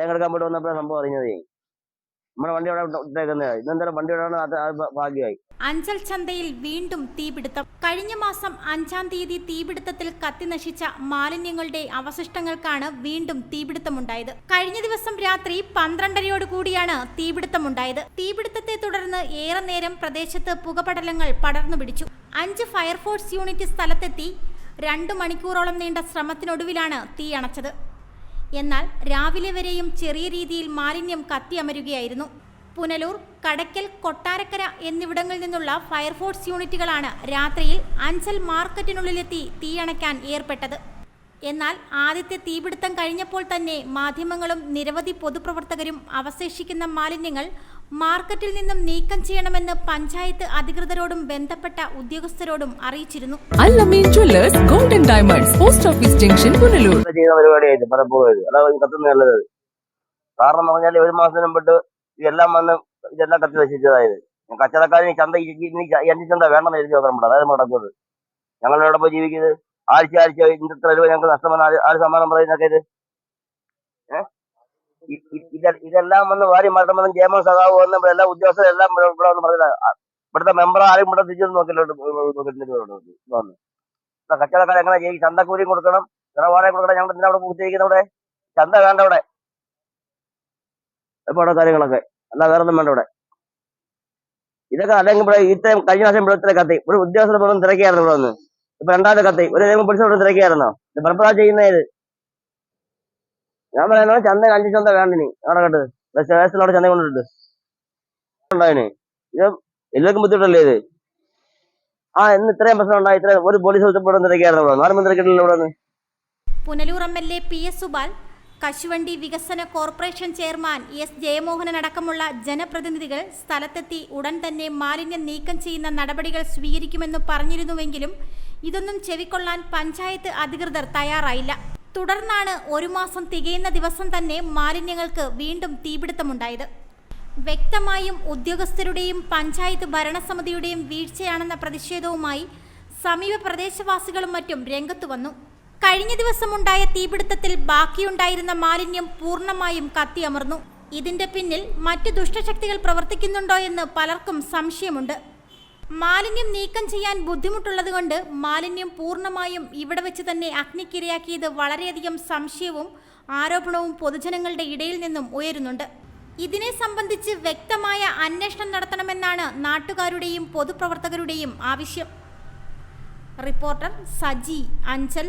തേങ്ങെടുക്കാൻ കമ്പോട്ട് വന്നപ്പോഴാണ് സംഭവം അറിഞ്ഞതേ. നമ്മുടെ വണ്ടി അവിടെ ഇട്ടേക്കുന്നത് വണ്ടി അത് ഭാഗ്യമായി. അഞ്ചൽ ചന്തയിൽ വീണ്ടും തീപിടുത്തം. കഴിഞ്ഞ മാസം അഞ്ചാം തീയതി തീപിടുത്തത്തിൽ കത്തിനശിച്ച മാലിന്യങ്ങളുടെ അവശിഷ്ടങ്ങൾക്കാണ് വീണ്ടും തീപിടുത്തമുണ്ടായത്. കഴിഞ്ഞ ദിവസം രാത്രി പന്ത്രണ്ടരയോട് കൂടിയാണ് തീപിടുത്തമുണ്ടായത്. തീപിടുത്തത്തെ തുടർന്ന് ഏറെ നേരം പ്രദേശത്ത് പുകപടലങ്ങൾ പടർന്നു പിടിച്ചു. അഞ്ച് ഫയർഫോഴ്സ് യൂണിറ്റ് സ്ഥലത്തെത്തി. രണ്ടു മണിക്കൂറോളം നീണ്ട ശ്രമത്തിനൊടുവിലാണ് തീ അണച്ചത്. എന്നാൽ രാവിലെ വരെയും ചെറിയ രീതിയിൽ മാലിന്യം കത്തിയമരുകയായിരുന്നു. പുനലൂർ കടയ്ക്കൽ കൊട്ടാരക്കര എന്നിവിടങ്ങളിൽ നിന്നുള്ള ഫയർഫോഴ്സ് യൂണിറ്റുകളാണ് രാത്രിയിൽ അഞ്ചൽ മാർക്കറ്റിനുള്ളിലെത്തി തീയണയ്ക്കാൻ ഏർപ്പെട്ടത്. എന്നാൽ ആദ്യത്തെ തീപിടുത്തം കഴിഞ്ഞപ്പോൾ തന്നെ മാധ്യമങ്ങളും നിരവധി പൊതുപ്രവർത്തകരും അവശേഷിക്കുന്ന മാലിന്യങ്ങൾ മാർക്കറ്റിൽ നിന്നും നീക്കം ചെയ്യണമെന്ന് പഞ്ചായത്ത് അധികൃതരോടും ബന്ധപ്പെട്ട ഉദ്യോഗസ്ഥരോടും അറിയിച്ചിരുന്നു Al Ameen jewellers golden diamonds post office junction Punalur ചെയ്യുന്ന പരിപാടിയായിട്ട് പലപ്പോഴും ഇത് കത്തുന്ന നല്ലത് കാരണം എന്ന് പറഞ്ഞാൽ ഒരു മാസത്തിന് മുമ്പിട്ട് ഇതെല്ലാം വന്ന് ഇതെല്ലാം കത്തി നശിച്ചതായത് കച്ചവടക്കാരൻ ചന്ത അഞ്ച് ചന്ത വേണ്ടെന്ന് എഴുതി നോക്കാൻ ഇവിടെ അതായത് നടക്കുന്നത് ഞങ്ങൾ എവിടെ പോയി ജീവിക്കുന്നത് ആഴ്ച ആഴ്ച ഇത്ര രൂപ ഞങ്ങൾക്ക് നഷ്ടം ആര് ആര് സമ്മാനം പറയുന്നൊക്കെ ഇത് ഏഹ് ഇതെല്ലാം വന്ന് വാരി മാറ്റണമെന്ന് ജയമൻ സഖാവ് വന്ന് എല്ലാ ഉദ്യോഗസ്ഥരെല്ലാം ഇവിടെ വന്ന് പറഞ്ഞില്ല ഇവിടുത്തെ മെമ്പർ ആരും ഇവിടെ തിരിച്ചു നോക്കില്ലോട്ട് വന്ന്. കച്ചവടക്കാർ എങ്ങനെ ചെയ്യും? ചന്തക്കൂലിയും കൊടുക്കണം ഇടപാടെ കൊടുക്കണം. ഞങ്ങൾ എന്തിനാ അവിടെ പൂർത്തിയിരിക്കുന്ന അവിടെ? ചന്ത വേണ്ട അവിടെ. ഇപ്പൊ അവിടെ കാര്യങ്ങളൊക്കെ. അല്ല വേറെ ഒന്നും വേണ്ട ഇവിടെ. ഇതൊക്കെ അല്ലെങ്കിൽ ഇവിടെ ഇത്രയും കഴിഞ്ഞ പ്രാവശ്യം ഇവിടെ ഇത്ര കത്തി. ഒരു ഉദ്യോഗസ്ഥർ പോലും തിരക്കിയായിരുന്നു ഇവിടെ വന്ന്. ഇപ്പൊ രണ്ടാമത്തെ കത്തി. ഒരു ദൈവം പിടിച്ച ഇവിടെ തിരക്കിയായിരുന്നോ? ഇത് പലപ്പോഴാ ചെയ്യുന്ന ഇത്. ഞാൻ പറയുന്നത് ചന്ത അഞ്ച് ചന്ത വേണ്ടിനി അവിടെ കേട്ടത് അവിടെ ചന്ത കൊണ്ടിട്ട് ഉണ്ടായിന്? ഇത് എല്ലാവർക്കും ബുദ്ധിമുട്ടല്ലേ ഇത്? ആ ഇന്ന് ഇത്രയും പ്രശ്നം ഉണ്ടായി ഇത്ര ഒരു പോലീസ് ഇവിടെ Punalur M L A P S Supal കശുവണ്ടി വികസന കോർപ്പറേഷൻ ചെയർമാൻ എസ് ജയമോഹനൻ അടക്കമുള്ള ജനപ്രതിനിധികൾ സ്ഥലത്തെത്തി ഉടൻ തന്നെ മാലിന്യം നീക്കം ചെയ്യുന്ന നടപടികൾ സ്വീകരിക്കുമെന്ന് പറഞ്ഞിരുന്നുവെങ്കിലും ഇതൊന്നും ചെവിക്കൊള്ളാൻ പഞ്ചായത്ത് അധികൃതർ തയ്യാറായില്ല. തുടർന്നാണ് ഒരു മാസം തികയുന്ന ദിവസം തന്നെ മാലിന്യങ്ങൾക്ക് വീണ്ടും തീപിടുത്തമുണ്ടായത്. വ്യക്തമായും ഉദ്യോഗസ്ഥരുടെയും പഞ്ചായത്ത് ഭരണസമിതിയുടെയും വീഴ്ചയാണെന്ന പ്രതിഷേധവുമായി സമീപ പ്രദേശവാസികളും മറ്റും രംഗത്തു വന്നു. കഴിഞ്ഞ ദിവസമുണ്ടായ തീപിടുത്തത്തിൽ ബാക്കിയുണ്ടായിരുന്ന മാലിന്യം പൂർണമായും കത്തിയമർന്നു. ഇതിന്റെ പിന്നിൽ മറ്റു ദുഷ്ടശക്തികൾ പ്രവർത്തിക്കുന്നുണ്ടോ എന്ന് പലർക്കും സംശയമുണ്ട്. മാലിന്യം നീക്കം ചെയ്യാൻ ബുദ്ധിമുട്ടുള്ളതുകൊണ്ട് മാലിന്യം പൂർണമായും ഇവിടെ വെച്ച് തന്നെ അഗ്നിക്കിരയാക്കിയത് വളരെയധികം സംശയവും ആരോപണവും പൊതുജനങ്ങളുടെ ഇടയിൽ നിന്നും ഉയരുന്നുണ്ട്. ഇതിനെ സംബന്ധിച്ച് വ്യക്തമായ അന്വേഷണം നടത്തണമെന്നാണ് നാട്ടുകാരുടെയും പൊതുപ്രവർത്തകരുടെയും ആവശ്യം. റിപ്പോർട്ടർ സജി അഞ്ചൽ